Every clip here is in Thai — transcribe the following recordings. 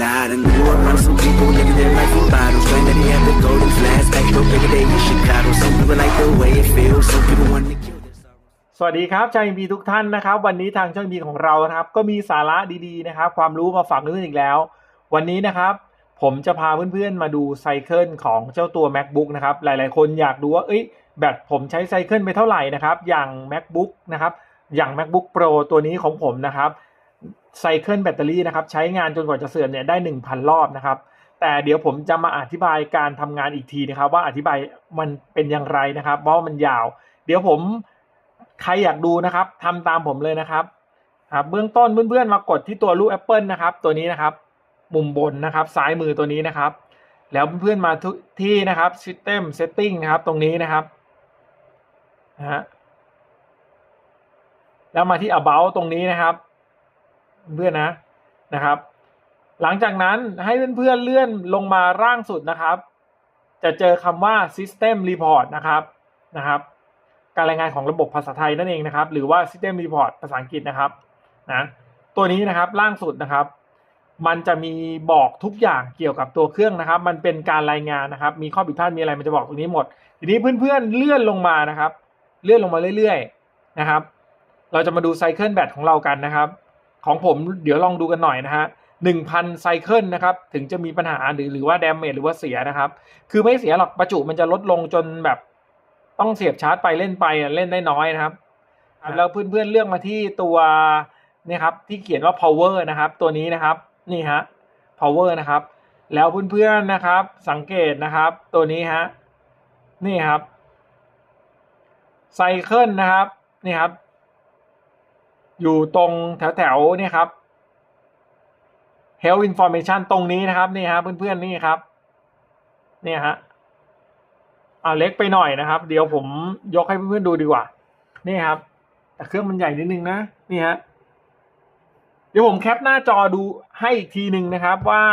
Nah, I done grew around some people living their life in bottles. Claim that he have the golden flask back in the day in Chicago. Some people like the way it feels, some people want to kill. สวัสดีครับชาวอินบีทุกท่านนะครับ วันนี้ทางช่องบีของเรานะครับ ก็มีสาระดีๆนะครับ ความรู้มาฝากเพื่อนอีกแล้ว วันนี้นะครับ ผมจะพาเพื่อนๆมาดูไซเคิลของเจ้าตัว macbook นะครับ หลายๆ คนอยากดูว่าเอ้ยแบตผมใช้ไซเคิลไปเท่าไหร่นะครับ อย่าง macbook นะครับ อย่าง macbook pro ตัวนี้ของผมนะครับ ไซเคิลแบตเตอรี่นะครับใช้งานจนกว่าจะเสื่อมเนี่ยได้ 1,000 รอบนะครับ แต่เดี๋ยวผมจะมาอธิบายการทำงานอีกทีนะครับ ว่าอธิบายมันเป็นอย่างไรนะครับ เพราะมันยาว เดี๋ยวผมใครอยากดูนะครับทำตามผมเลยนะครับครับเบื้องต้นเพื่อนๆมากดที่ตัวรูปแอปเปิลนะครับ ตัวนี้นะครับ มุมบนนะครับ ซ้ายมือตัวนี้นะครับ แล้วเพื่อนๆมาที่นะครับ System Setting นะครับ ตรงนี้นะครับนะฮะแล้วมาที่ About ตรงนี้นะครับ เพื่อนนะนะครับ หลังจากนั้นให้เพื่อนๆเลื่อนลงมาร่างสุดนะครับ จะเจอคำว่า System Report นะครับนะครับ การรายงานของระบบภาษาไทยนั่นเองนะครับ หรือว่า System Report ภาษาอังกฤษนะครับนะตัวนี้นะครับล่างสุดนะครับ มันจะมีบอกทุกอย่างเกี่ยวกับตัวเครื่องนะครับ มันเป็นการรายงานนะครับ มีข้อผิดพลาดมีอะไรมันจะบอกตรงนี้หมด ทีนี้เพื่อนๆเลื่อนลงมานะครับ เลื่อนลงมาเรื่อยๆนะครับ เราจะมาดูไซเคิลแบตของเรากันนะครับ ของผมเดี๋ยวลองดูกันหน่อยนะฮะหนึ่งพันไซเคิลนะครับ ถึงจะมีปัญหาหรือหรือว่าดมเมจหรือว่าเสียนะครับ คือไม่เสียหรอกประจุมันจะลดลงจนแบบต้องเสียบชาร์จไปเล่นไปอะเล่นได้น้อยนะครับ แล้วเพื่อนๆเลือกมาที่ตัวนี่ครับที่เขียนว่า power นะครับ ตัวนี้นะครับนี่ฮะ power นะครับ แล้วเพื่อนๆนะครับ สังเกตนะครับ ตัวนี้ฮะนี่ครับไซเคิลนะครับนี่ครับ อยู่ตรงแถวๆนี่ครับ health information ตรงนี้นะครับนี่ฮะเพื่อนๆนี่ครับเนี่ยฮะอ่าเล็กไปหน่อยนะครับ เดี๋ยวผมยกให้เพื่อนๆดูดีกว่านี่ครับ แต่เครื่องมันใหญ่นิดนึงนะนี่ฮะเดี๋ยวผมแคปหน้าจอดูให้อีกทีหนึ่งนะครับว่า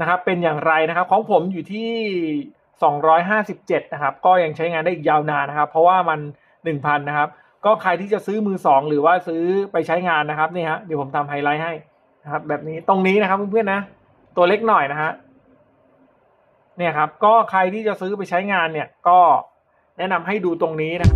นะครับเป็นอย่างไรนะครับของผมอยู่ที่สองร้อยห้าสิบเจ็ดนะครับ ก็ยังใช้งานได้อีกยาวนานนะครับ เพราะว่ามันหนึ่งพันนะครับ ก็ใครที่จะซื้อมือสองหรือว่าซื้อไปใช้งานนะครับนี่ฮะเดี๋ยวผมทำไฮไลท์ให้นะครับ แบบนี้ตรงนี้นะครับเพื่อนๆนะ ตัวเล็กหน่อยนะฮะเนี่ยครับ ก็ใครที่จะซื้อไปใช้งานเนี่ยก็แนะนำให้ดูตรงนี้นะ